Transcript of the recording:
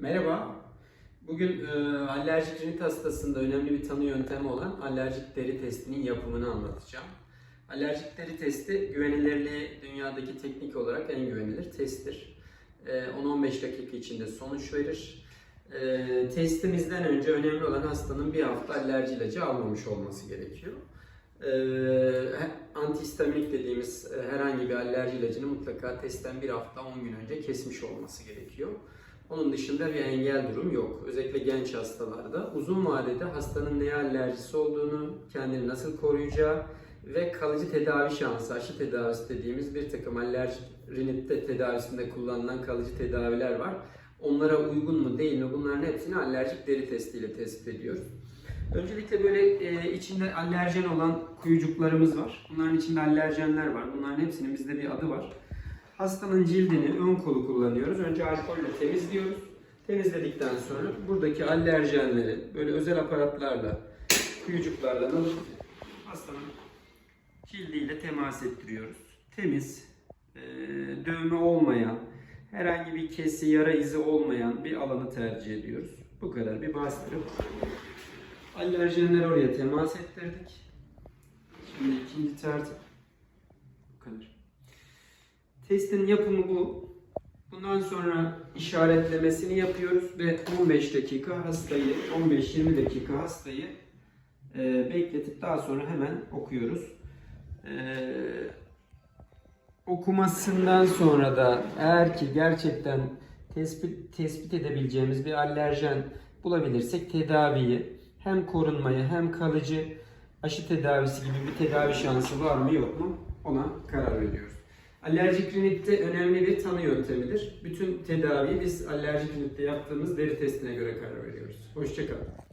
Merhaba. Bugün e, alerjik rinit hastasında önemli bir tanı yöntemi olan alerjik deri testinin yapımını anlatacağım. Alerjik deri testi güvenilirliği dünyadaki teknik olarak en güvenilir testtir. E, 10-15 dakika içinde sonuç verir. E, testimizden önce önemli olan hastanın bir hafta alerji ilacı almamış olması gerekiyor. E, antihistaminik dediğimiz e, herhangi bir alerji ilacını mutlaka testten bir hafta 10 gün önce kesmiş olması gerekiyor. Onun dışında bir engel durum yok. Özellikle genç hastalarda uzun vadede hastanın neye alerjisi olduğunu, kendini nasıl koruyacağı ve kalıcı tedavi şansı, aşı tedavisi dediğimiz bir takım alerji rinitte tedavisinde kullanılan kalıcı tedaviler var. Onlara uygun mu değil mi bunların hepsini alerjik deri testiyle tespit ediyoruz. Öncelikle böyle e, içinde alerjen olan kuyucuklarımız var. Bunların içinde alerjenler var. Bunların hepsinin bizde bir adı var. Hastanın cildini ön kolu kullanıyoruz. Önce alkolle temizliyoruz. Temizledikten sonra buradaki alerjenleri böyle özel aparatlarla, kuyucuklarla alıp hastanın cildiyle temas ettiriyoruz. Temiz, e, dövme olmayan, herhangi bir kesi, yara izi olmayan bir alanı tercih ediyoruz. Bu kadar bir bastırıp alerjenleri oraya temas ettirdik. Şimdi ikinci tertip. Bu kadar. Testin yapımı bu. Bundan sonra işaretlemesini yapıyoruz ve 15 dakika hastayı, 15-20 dakika hastayı e, bekletip daha sonra hemen okuyoruz. E, okumasından sonra da eğer ki gerçekten tespit tespit edebileceğimiz bir alerjen bulabilirsek tedaviyi hem korunmayı hem kalıcı aşı tedavisi gibi bir tedavi şansı var mı yok mu ona karar veriyoruz. Alerjik rinitte önemli bir tanı yöntemidir. Bütün tedaviyi biz alerjik rinitte yaptığımız deri testine göre karar veriyoruz. Hoşçakalın.